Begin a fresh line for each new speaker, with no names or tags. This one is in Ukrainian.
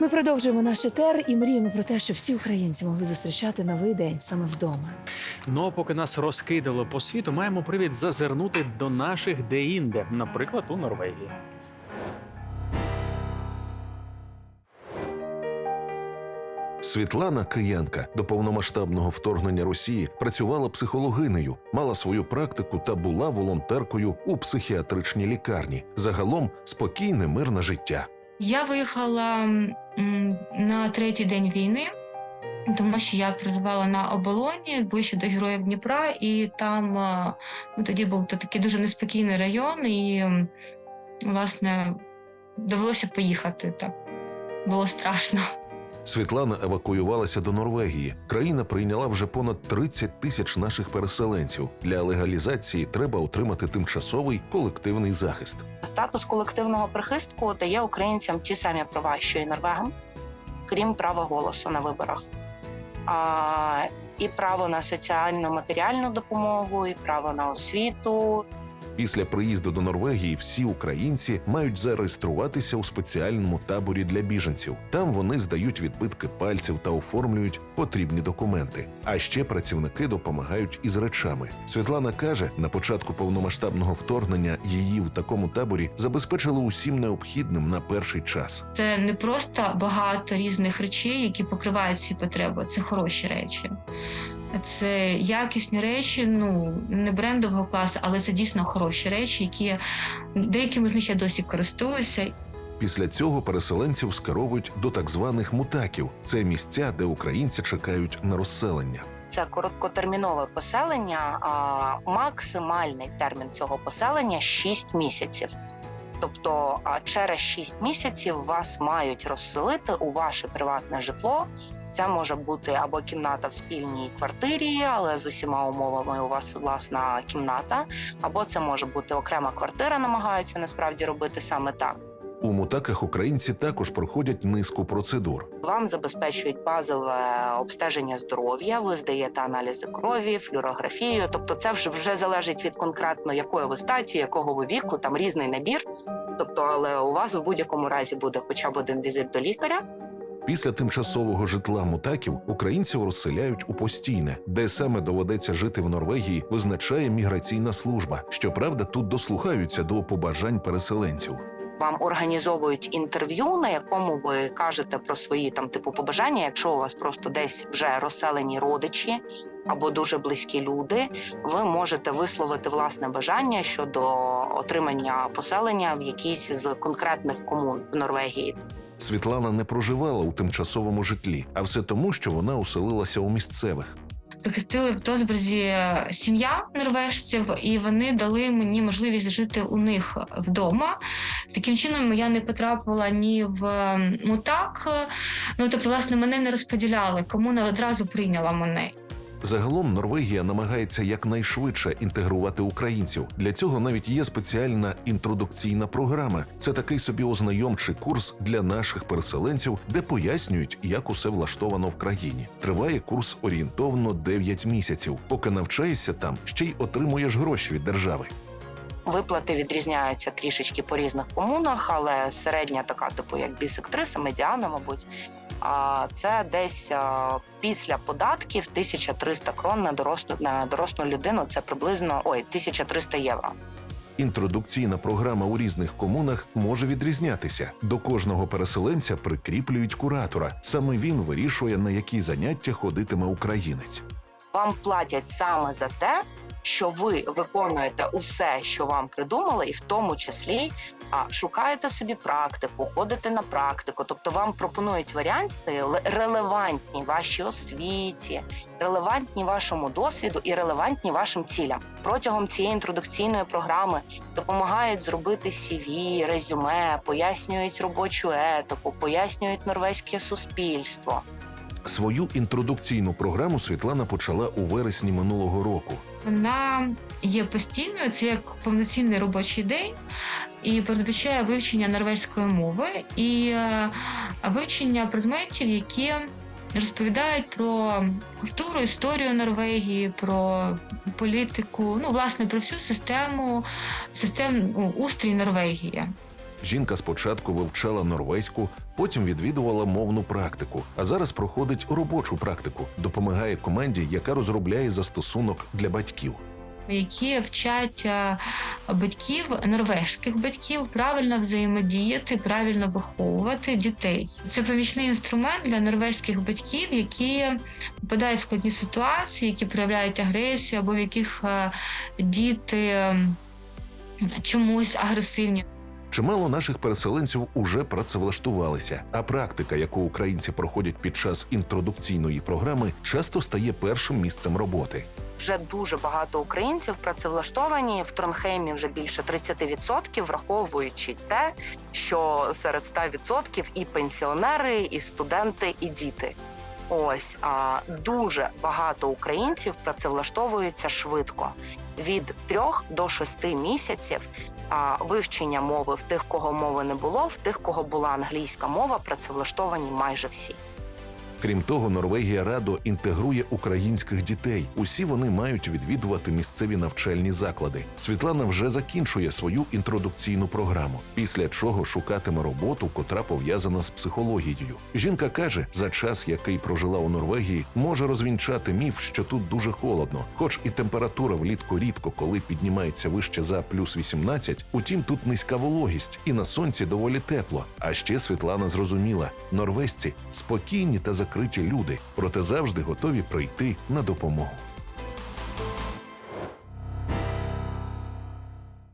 Ми продовжуємо наш етер і мріємо про те, що всі українці могли зустрічати новий день саме вдома.
Ну а поки нас розкидало по світу, маємо привід зазирнути до наших деінде, наприклад, у Норвегії.
Світлана Киянка до повномасштабного вторгнення Росії працювала психологинею, мала свою практику та була волонтеркою у психіатричній лікарні. Загалом спокійне, мирне життя.
Я виїхала на третій день війни, тому що я проживала на оболоні ближче до героїв Дніпра, і там е, ну, тоді був то такий дуже неспокійний район, і власне довелося поїхати так. Було страшно.
Світлана евакуювалася до Норвегії. Країна прийняла вже понад 30 тисяч наших переселенців. Для легалізації треба отримати тимчасовий колективний захист.
Статус колективного прихистку дає українцям ті самі права, що і норвегам, крім права голосу на виборах. А, і право на соціальну матеріальну допомогу, і право на освіту.
Після приїзду до Норвегії всі українці мають зареєструватися у спеціальному таборі для біженців. Там вони здають відбитки пальців та оформлюють потрібні документи. А ще працівники допомагають із речами. Світлана каже, на початку повномасштабного вторгнення її в такому таборі забезпечили усім необхідним на перший час.
Це не просто багато різних речей, які покривають ці потреби. Це хороші речі. Це якісні речі, ну не брендового класу, але це дійсно хороші речі, які деякими з них я досі користуюся.
Після цього переселенців скеровують до так званих мутаків. Це місця, де українці чекають на розселення.
Це короткотермінове поселення, а максимальний термін цього поселення 6 місяців. Тобто, а через 6 місяців вас мають розселити у ваше приватне житло. Це може бути або кімната в спільній квартирі, але з усіма умовами у вас власна кімната, або це може бути окрема квартира, намагаються насправді робити саме так.
У мутаках українці також проходять низку процедур.
Вам забезпечують базове обстеження здоров'я, ви здаєте аналізи крові, флюорографію. Тобто, це вже вже залежить від конкретно якої ви статі, якого ви віку, там різний набір. Тобто, але у вас в будь-якому разі буде хоча б один візит до лікаря.
Після тимчасового житла мутаків українців розселяють у постійне, де саме доведеться жити в Норвегії, визначає міграційна служба. Щоправда, тут дослухаються до побажань переселенців.
Вам організовують інтерв'ю, на якому ви кажете про свої там типу побажання. Якщо у вас просто десь вже розселені родичі або дуже близькі люди, ви можете висловити власне бажання щодо отримання поселення в якійсь з конкретних комун в Норвегії.
Світлана не проживала у тимчасовому житлі, а все тому, що вона оселилася у місцевих.
Прихистили в дозбразі сім'я норвежців, і вони дали мені можливість жити у них вдома. Таким чином я не потрапила ні в мутак. Ну тобто, власне, мене не розподіляли, комуна одразу прийняла мене.
Загалом Норвегія намагається якнайшвидше інтегрувати українців. Для цього навіть є спеціальна інтродукційна програма. Це такий собі ознайомчий курс для наших переселенців, де пояснюють, як усе влаштовано в країні. Триває курс орієнтовно 9 місяців. Поки навчаєшся там, ще й отримуєш гроші від держави.
Виплати відрізняються трішечки по різних комунах, але середня така, типу як бісектриса, медіана, мабуть. Це десь після податків 1300 крон на дорослу на дорослу людину. Це приблизно ой, 1300 євро.
Інтродукційна програма у різних комунах може відрізнятися. До кожного переселенця прикріплюють куратора. Саме він вирішує, на які заняття ходитиме українець.
Вам платять саме за те, що ви виконуєте усе, що вам придумали, і в тому числі а, шукаєте собі практику, ходите на практику. Тобто вам пропонують варіанти релевантні вашій освіті, релевантні вашому досвіду і релевантні вашим цілям. Протягом цієї інтродукційної програми допомагають зробити CV, резюме, пояснюють робочу етику, пояснюють норвезьке суспільство.
Свою інтродукційну програму Світлана почала у вересні минулого року.
Вона є постійною, це як повноцінний робочий день і передбачає вивчення норвезької мови і е, вивчення предметів, які розповідають про культуру, історію Норвегії, про політику, ну власне про всю систему, систему устрій Норвегії.
Жінка спочатку вивчала норвезьку, потім відвідувала мовну практику, а зараз проходить робочу практику, допомагає команді, яка розробляє застосунок для батьків.
які вчать е, батьків, норвежських батьків, правильно взаємодіяти, правильно виховувати дітей. Це помічний інструмент для норвежських батьків, які попадають в складні ситуації, які проявляють агресію, або в яких е, діти чомусь агресивні.
Чимало наших переселенців уже працевлаштувалися, а практика, яку українці проходять під час інтродукційної програми, часто стає першим місцем роботи.
Вже дуже багато українців працевлаштовані в Тронхеймі вже більше 30%, враховуючи те, що серед 100% і пенсіонери, і студенти, і діти. Ось а дуже багато українців працевлаштовуються швидко від 3 до 6 місяців. Вивчення мови в тих, кого мови не було, в тих, кого була англійська мова, працевлаштовані майже всі.
Крім того, Норвегія радо інтегрує українських дітей. Усі вони мають відвідувати місцеві навчальні заклади. Світлана вже закінчує свою інтродукційну програму, після чого шукатиме роботу, котра пов'язана з психологією. Жінка каже, за час, який прожила у Норвегії, може розвінчати міф, що тут дуже холодно, хоч і температура влітку рідко, коли піднімається вище за плюс 18, утім тут низька вологість, і на сонці доволі тепло. А ще Світлана зрозуміла, норвезці спокійні та закриті люди, проте завжди готові прийти на допомогу.